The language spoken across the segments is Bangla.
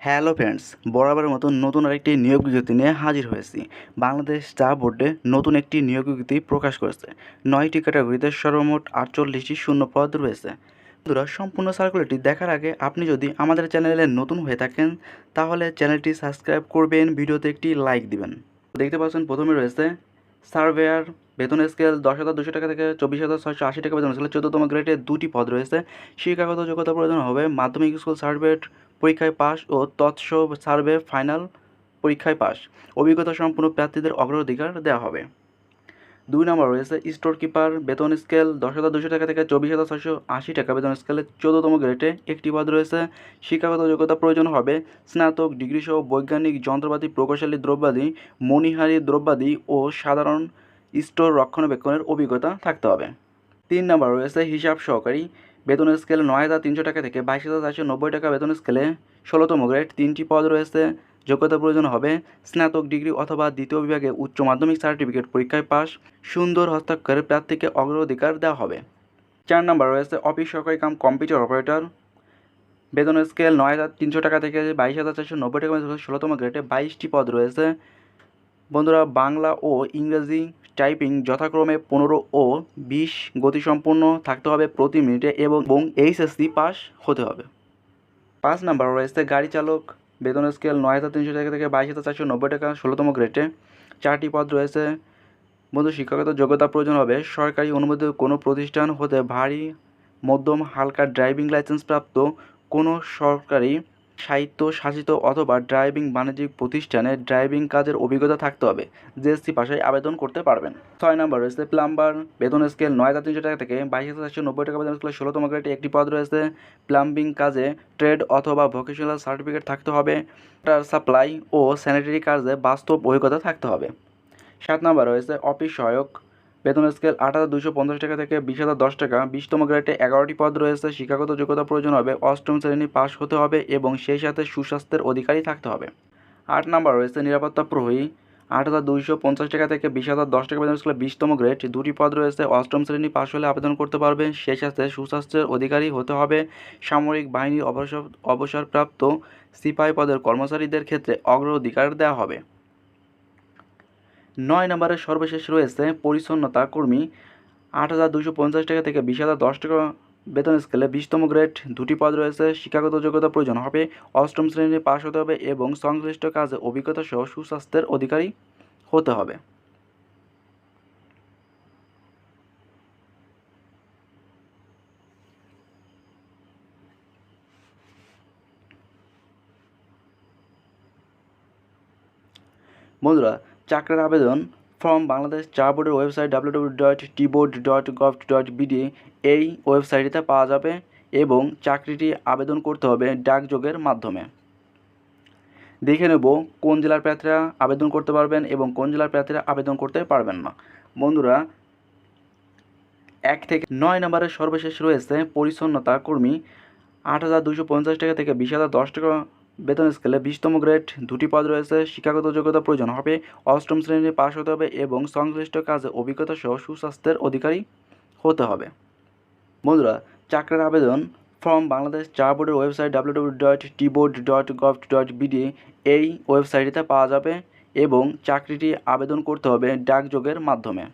হ্যালো ফ্রেন্ডস, বরাবরের মতো নতুন আরেকটি নিয়োগ বিজ্ঞপ্তি নিয়ে হাজির হয়েছি। বাংলাদেশ চা বোর্ডে নতুন একটি নিয়োগ বিজ্ঞপ্তি প্রকাশ করেছে। নয়টি ক্যাটাগরিতে সর্বমোট আটচল্লিশটি শূন্য পদ রয়েছে। বন্ধুরা, সম্পূর্ণ সার্কুলারটি দেখার আগে আপনি যদি আমাদের চ্যানেলে নতুন হয়ে থাকেন, তাহলে চ্যানেলটি সাবস্ক্রাইব করবেন, ভিডিওতে একটি লাইক দিবেন। দেখতে পাচ্ছেন, প্রথমে রয়েছে সার্ভেয়ার বেতন স্কেল দশ হাজার দুশো টাকা থেকে চব্বিশ হাজার ছয়শো আশি টাকা বেতন স্কেলে চোদ্দতম গ্রেডে দুটি পদ রয়েছে। শিক্ষাগত যোগ্যতা প্রয়োজন হবে, মাধ্যমিক স্কুল সার্টিফিকেট পরীক্ষায় পাস ও তৎস সার্ভে ফাইনাল পরীক্ষায় পাস অভিজ্ঞতা সম্পূর্ণ প্রার্থীদের অগ্রাধিকার দেওয়া হবে। দুই নম্বর রয়েছে স্টোর কিপার বেতন স্কেল দশ হাজার দুশো টাকা থেকে চব্বিশ হাজার ছশো আশি টাকা। বেতন স্কেলে চোদ্দতম গ্রেডে একটি পদ রয়েছে। শিক্ষাগত যোগ্যতা প্রয়োজন হবে স্নাতক, ডিগ্রি সহ বৈজ্ঞানিক, যন্ত্রপাতি, প্রকৌশলী, দ্রব্যাদি, মণিহারি, দ্রব্যাদি ও সাধারণ স্টোর রক্ষণাবেক্ষণের অভিজ্ঞতা থাকতে হবে। তিন নম্বর, রয়েছে হিসাব সহকারী। বেতন স্কেল নয় হাজার তিনশো টাকা থেকে বাইশ হাজার চারশো নব্বই টাকা বেতন স্কেলে ষোলোতম গ্রেড। তিনটি পদ রয়েছে। যোগ্যতা প্রয়োজন হবে স্নাতক ডিগ্রি অথবা দ্বিতীয় বিভাগে উচ্চ মাধ্যমিক সার্টিফিকেট পরীক্ষায় পাস সুন্দর হস্তাক্ষরের প্রার্থীকে অগ্রাধিকার দেওয়া হবে। চার নম্বর, রয়েছে অফিস সহকারী কাম কম্পিউটার অপারেটর। বেতন স্কেল নয় হাজার তিনশো টাকা থেকে বাইশ হাজার চারশো নব্বই টাকা ষোলোতম গ্রেডে বাইশটি পদ রয়েছে। বন্ধুরা, বাংলা ও ইংরেজি টাইপিং যথাক্রমে পনেরো ও বিশ গতিসম্পন্ন থাকতে হবে প্রতি মিনিটে এবং এইচএসসি পাস হতে হবে। পাঁচ নাম্বার রয়েছে গাড়ি চালক। বেতন স্কেল নয় হাজার তিনশো টাকা থেকে বাইশ হাজার চারশো নব্বই টাকা, ষোলোতম গ্রেডে। চারটি পদ রয়েছে। বন্ধু, শিক্ষাগত যোগ্যতা প্রয়োজন হবে। সরকারি অনুমোদিত কোনো প্রতিষ্ঠান হতে ভারী, মধ্যম, হালকা ড্রাইভিং লাইসেন্স প্রাপ্ত কোনো সরকারি সাহিত্য, শাসিত অথবা ড্রাইভিং বাণিজ্যিক প্রতিষ্ঠানে ড্রাইভিং কাজের অভিজ্ঞতা থাকতে হবে। জিএসসি ভাষায় আবেদন করতে পারবেন। ছয় নম্বর, রয়েছে প্লাম্বার, বেতন স্কেল নয় হাজার তিনশো টাকা থেকে বাইশ হাজার চারশো নব্বই টাকা বেতন স্কেলের ষোলোতম গ্রেডে একটি পদ রয়েছে। প্লাম্বিং কাজে ট্রেড অথবা ভোকেশনাল সার্টিফিকেট থাকতে হবে। ওয়াটার সাপ্লাই ও স্যানিটারি কাজে বাস্তব অভিজ্ঞতা থাকতে হবে। সাত নম্বর, রয়েছে অফিস সহায়ক। বেতন স্কেল আট হাজার দুশো পঞ্চাশ টাকা থেকে বিশ হাজার দশ টাকা। বিশতম গ্রেডে এগারোটি পদ রয়েছে। শিক্ষাগত যোগ্যতা প্রয়োজন হবে। অষ্টম শ্রেণি পাস হতে হবে এবং সেই সাথে সুস্বাস্থ্যের অধিকারী থাকতে হবে। আট নম্বর রয়েছে নিরাপত্তা প্রহরী। আট হাজার দুইশো পঞ্চাশ টাকা থেকে বিশ হাজার দশ টাকা বেতন স্কেলে বিশতম গ্রেড। দুটি পদ রয়েছে। অষ্টম শ্রেণি পাশ হলে আবেদন করতে পারবে। সেই সাথে সুস্বাস্থ্যের অধিকারী হতে হবে। সামরিক বাহিনীর অবসর অবসরপ্রাপ্ত সিপাহী পদের কর্মচারীদের ক্ষেত্রে অগ্রাধিকার দেওয়া হবে। নয় নম্বরে সর্বশেষ রয়েছে পরিচ্ছন্নতা কর্মী আট হাজার দুশো পঞ্চাশ টাকা থেকে বিশ হাজার দশ টাকা বেতন স্কেলে বিশতম গ্রেড। দুটি পদ রয়েছে, শিক্ষাগত যোগ্যতা প্রয়োজন হবে, অষ্টম শ্রেণি পাশ হতে হবে এবং সংশ্লিষ্ট কাজে অভিজ্ঞতা সহ সুস্বাস্থ্যের অধিকারী হতে হবে। বন্ধুরা চাকরির আবেদন ফর্ম বাংলাদেশ চা বোর্ডের website W W dot tea board dot gov dot BD এই ওয়েবসাইটটিতে পাওয়া যাবে এবং চাকরিটি আবেদন করতে হবে ডাকযোগের মাধ্যমে। দেখে নেব কোন জেলার প্রার্থীরা আবেদন করতে পারবেন এবং কোন জেলার প্রার্থীরা আবেদন করতে পারবেন না। বন্ধুরা, এক থেকে নয় নম্বরের সর্বশেষ রয়েছে পরিচ্ছন্নতা কর্মী আট হাজার দুশো পঞ্চাশ টাকা থেকে বিশ হাজার দশ টাকা বেতন স্কেলে বিশতম গ্রেড, দুটি পদ রয়েছে, শিক্ষাগত যোগ্যতা প্রয়োজন হবে, অষ্টম শ্রেণি পাশ হতে হবে এবং সংশ্লিষ্ট কাজে অভিজ্ঞতা সহ সুস্বাস্থ্যের অধিকারী হতে হবে। বন্ধুরা, চাকরির আবেদন ফর্ম বাংলাদেশ চা বোর্ডের website W W dot tea board dot gov dot BD এই ওয়েবসাইটটিতে পাওয়া যাবে এবং চাকরিটি আবেদন করতে হবে ডাকযোগের মাধ্যমে।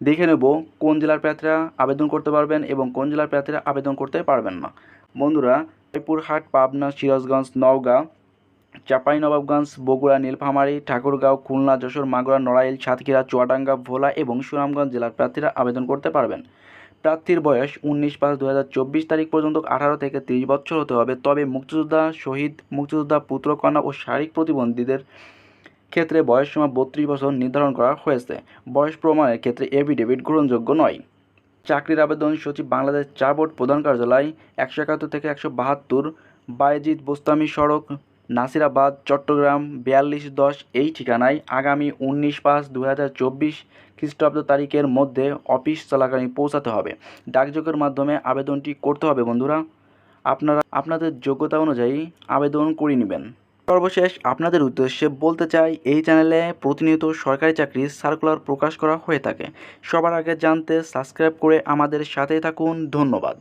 দেখে নেব কোন জেলার প্রার্থীরা আবেদন করতে পারবেন এবং কোন জেলার প্রার্থীরা আবেদন করতে পারবেন না। বন্ধুরা জয়পুরহাট পাবনা, সিরাজগঞ্জ, নওগাঁ চাঁপাইনবাবগঞ্জ বগুড়া, নীলফামারী, ঠাকুরগাঁও, খুলনা, যশোর, মাগুরা, নড়াইল, সাতক্ষীরা, চুয়াডাঙ্গা, ভোলা এবং সুনামগঞ্জ জেলার প্রার্থীরা আবেদন করতে পারবেন। প্রার্থীর বয়স উনিশ পাঁচ দু তারিখ পর্যন্ত আঠারো থেকে তিরিশ বছর হতে হবে। তবে মুক্তিযোদ্ধা, শহীদ মুক্তিযোদ্ধা পুত্রকন্যা ও শারীরিক প্রতিবন্ধীদের ক্ষেত্রে বয়স বয়সসীমা বত্রিশ বছর নির্ধারণ করা হয়েছে। বয়স প্রমাণের ক্ষেত্রে এফিডেভিট গ্রহণযোগ্য নয়। চাকরির আবেদন সচিব বাংলাদেশ চা বোর্ড প্রধান কার্যালয়, একশো একাত্তর থেকে একশো বাহাত্তর, বায়েজিদ বোস্তামি সড়ক, নাসিরাবাদ, চট্টগ্রাম, বিয়াল্লিশ দশ, এই ঠিকানায় আগামী উনিশ পাঁচ দু হাজার চব্বিশ খ্রিস্টাব্দ তারিখের মধ্যে অফিস চলাকালীন পৌঁছাতে হবে। ডাকযোগের মাধ্যমে আবেদনটি করতে হবে, বন্ধুরা। আপনারা, আপনাদের যোগ্যতা অনুযায়ী আবেদন করে নেবেন। সর্বশেষ আপনাদের উদ্দেশ্যে বলতে চাই, এই চ্যানেলে প্রতিনিয়ত সরকারি চাকরির সার্কুলার প্রকাশ করা হয়ে থাকে। সবার আগে জানতে সাবস্ক্রাইব করে আমাদের সাথে থাকুন। ধন্যবাদ।